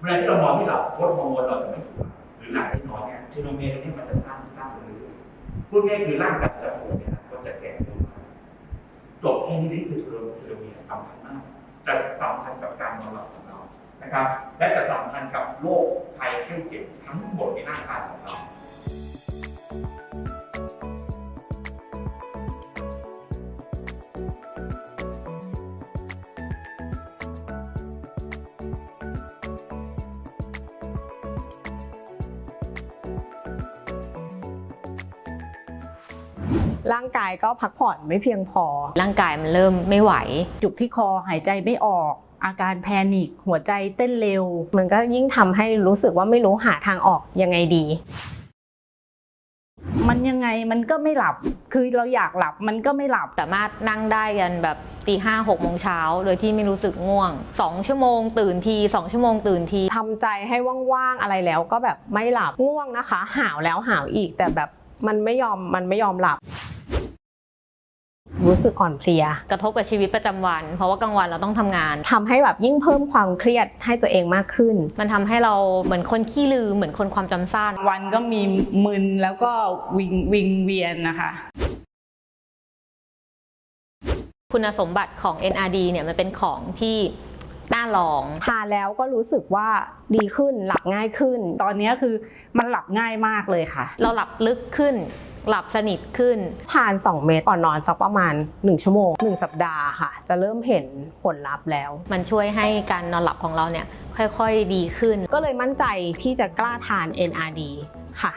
เวลาที่เรานอนไม่หลับลดฮอร์โมนเราจะไม่ถูกหรือหลับไม่น้อยเนี่ยเทโลเมร์ตรงนี้มันจะสั้นสั้นเรื่อยๆพูดง่ายคือร่างกายจะโหดเนี่ยนะก็จะแก่ลงมาจบแค่นี้นี่คือเทโลเทโลเมร์สำคัญมากจะสัมพันธ์กับการนอนหลับของเรานะครับ และจะสัมพันธ์กับโรคภัยไข้เจ็บทั้งหมดในร่างกาย ราร่างกายก็พักผ่อนไม่เพียงพอ ร่างกายมันเริ่มไม่ไหว จุกที่คอหายใจไม่ออก อาการแพนิคหัวใจเต้นเร็ว มันก็ยิ่งทำให้รู้สึกว่าไม่รู้หาทางออกยังไงดีมันยังไงมันก็ไม่หลับ คือเราอยากหลับมันก็ไม่หลับ สามารถนั่งได้กันแบบตีห้าหกโมงเช้า โดยที่ไม่รู้สึกง่วง2ชั่วโมงตื่นที2ชั่วโมงตื่นทีทำใจให้ว่างๆอะไรแล้วก็แบบไม่หลับง่วงนะคะ หาวแล้วหาวอีกแต่แบบมันไม่ยอมมันไม่ยอมหลับ รู้สึกอ่อนเพลีย กระทบกับชีวิตประจำวัน เพราะว่ากลางวันเราต้องทำงานทำให้แบบยิ่งเพิ่มความเครียดให้ตัวเองมากขึ้น มันทำให้เราเหมือนคนขี้ลืมเหมือนคนความจำสั้น วันก็มีมึนแล้วก็วิงวิงเวียนนะคะคุณสมบัติของ NRD เนี่ยมันเป็นของที่ น่าลอง ทานแล้วก็รู้สึกว่าดีขึ้นหลับง่ายขึ้น ตอนนี้คือมันหลับง่ายมากเลยค่ะ เราหลับลึกขึ้น หลับสนิทขึ้น ทาน 2 เม็ดก่อนนอนสักประมาณ 1 ชั่วโมง 1 สัปดาห์ค่ะ จะเริ่มเห็นผลลัพธ์แล้ว มันช่วยให้การนอนหลับของเราเนี่ยค่อยๆดีขึ้น ก็เลยมั่นใจที่จะกล้าทาน NRD ค่ะ